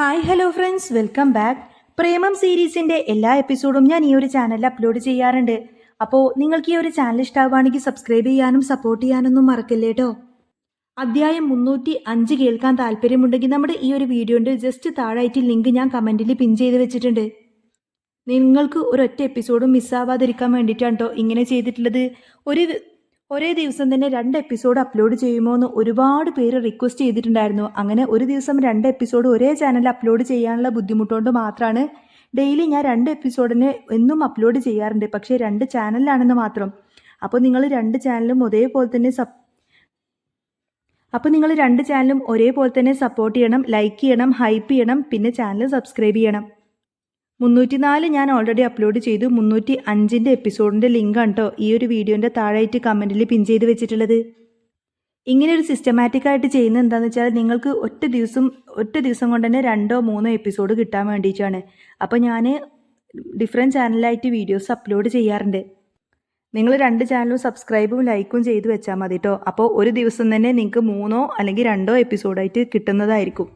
Hi hello friends welcome back Premam സീരീസിന്റെ എല്ലാ എപ്പിസോഡും ഞാൻ ഈ ഒരു ചാനലിൽ അപ്ലോഡ് ചെയ്യാറുണ്ട്. അപ്പോൾ നിങ്ങൾക്ക് ഈ ഒരു ചാനൽ ഇഷ്ടമാവുകയാണെങ്കിൽ സബ്സ്ക്രൈബ് ചെയ്യാനും സപ്പോർട്ട് ചെയ്യാനൊന്നും മറക്കല്ലേ കേട്ടോ അധ്യായം മുന്നൂറ്റി അഞ്ച് കേൾക്കാൻ താല്പര്യമുണ്ടെങ്കിൽ നമ്മുടെ ഈ ഒരു വീഡിയോന്റെ ജസ്റ്റ് താഴായിട്ട് ലിങ്ക് ഞാൻ കമന്റിൽ പിൻ ചെയ്ത് വെച്ചിട്ടുണ്ട്. നിങ്ങൾക്ക് ഒരൊറ്റ എപ്പിസോഡും മിസ്സാവാതിരിക്കാൻ വേണ്ടിയിട്ടാണ് കേട്ടോ ഇങ്ങനെ ചെയ്തിട്ടുള്ളത്. ഒരു ഒരേ ദിവസം തന്നെ രണ്ട് എപ്പിസോഡ് അപ്ലോഡ് ചെയ്യുമോ എന്ന് ഒരുപാട് പേര് റിക്വസ്റ്റ് ചെയ്തിട്ടുണ്ടായിരുന്നു. അങ്ങനെ ഒരു ദിവസം രണ്ട് എപ്പിസോഡ് ഒരേ ചാനലിൽ അപ്ലോഡ് ചെയ്യാനുള്ള ബുദ്ധിമുട്ടുകൊണ്ട് മാത്രമാണ് ഡെയിലി ഞാൻ രണ്ട് എപ്പിസോഡിന് എന്നും അപ്ലോഡ് ചെയ്യാറുണ്ട്. പക്ഷേ രണ്ട് ചാനലിലാണെന്ന് മാത്രം. അപ്പോൾ നിങ്ങൾ രണ്ട് ചാനലും ഒരേപോലെ തന്നെ സപ് അപ്പോൾ നിങ്ങൾ രണ്ട് ചാനലും ഒരേപോലെ തന്നെ സപ്പോർട്ട് ചെയ്യണം ലൈക്ക് ചെയ്യണം ഹൈപ്പ് ചെയ്യണം പിന്നെ ചാനൽ സബ്സ്ക്രൈബ് ചെയ്യണം. മുന്നൂറ്റി നാല് ഞാൻ ഓൾറെഡി അപ്ലോഡ് ചെയ്തു. മുന്നൂറ്റി അഞ്ചിന്റെ എപ്പിസോഡിന്റെ ലിങ്കാണ് കേട്ടോ ഈ ഒരു വീഡിയോന്റെ താഴെയായിട്ട് കമന്റിൽ പിൻ ചെയ്ത് വെച്ചിട്ടുള്ളത്. ഇങ്ങനെ ഒരു സിസ്റ്റമാറ്റിക് ആയിട്ട് ചെയ്യുന്നത് എന്താണെന്ന് വെച്ചാൽ നിങ്ങൾക്ക് ഒറ്റ ദിവസം ഒറ്റ ദിവസം കൊണ്ട് തന്നെ രണ്ടോ മൂന്നോ എപ്പിസോഡ് കിട്ടാൻ വേണ്ടിയിട്ടാണ്. അപ്പോൾ ഞാൻ ഡിഫറെന്റ് ചാനലായിട്ട് വീഡിയോസ് അപ്ലോഡ് ചെയ്യാറുണ്ട്. നിങ്ങൾ രണ്ട് ചാനലും സബ്സ്ക്രൈബും ലൈക്കും ചെയ്ത് വെച്ചാൽ മതി കേട്ടോ അപ്പോൾ ഒരു ദിവസം തന്നെ നിങ്ങൾക്ക് മൂന്നോ അല്ലെങ്കിൽ രണ്ടോ എപ്പിസോഡായിട്ട് കിട്ടുന്നതായിരിക്കും.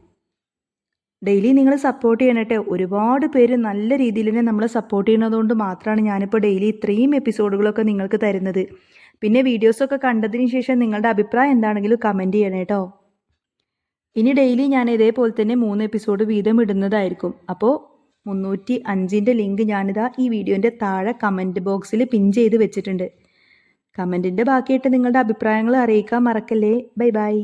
ഡെയിലി നിങ്ങൾ സപ്പോർട്ട് ചെയ്യണട്ടെ. ഒരുപാട് പേര് നല്ല രീതിയിൽ തന്നെ നമ്മളെ സപ്പോർട്ട് ചെയ്യുന്നതുകൊണ്ട് മാത്രമാണ് ഞാനിപ്പോൾ ഡെയിലി ഇത്രയും എപ്പിസോഡുകളൊക്കെ നിങ്ങൾക്ക് തരുന്നത്. പിന്നെ വീഡിയോസൊക്കെ കണ്ടതിന് ശേഷം നിങ്ങളുടെ അഭിപ്രായം എന്താണെങ്കിലും കമന്റ് ചെയ്യണം കേട്ടോ ഇനി ഡെയിലി ഞാൻ ഇതേപോലെ തന്നെ മൂന്ന് എപ്പിസോഡ് വീതം ഇടുന്നതായിരിക്കും. അപ്പോൾ മുന്നൂറ്റി അഞ്ചിന്റെ ലിങ്ക് ഞാനിതാ ഈ വീഡിയോന്റെ താഴെ കമന്റ് ബോക്സിൽ പിൻ ചെയ്ത് വെച്ചിട്ടുണ്ട്. കമന്റിന്റെ ബാക്കിയായിട്ട് നിങ്ങളുടെ അഭിപ്രായങ്ങൾ അറിയിക്കാൻ മറക്കല്ലേ. Bye bye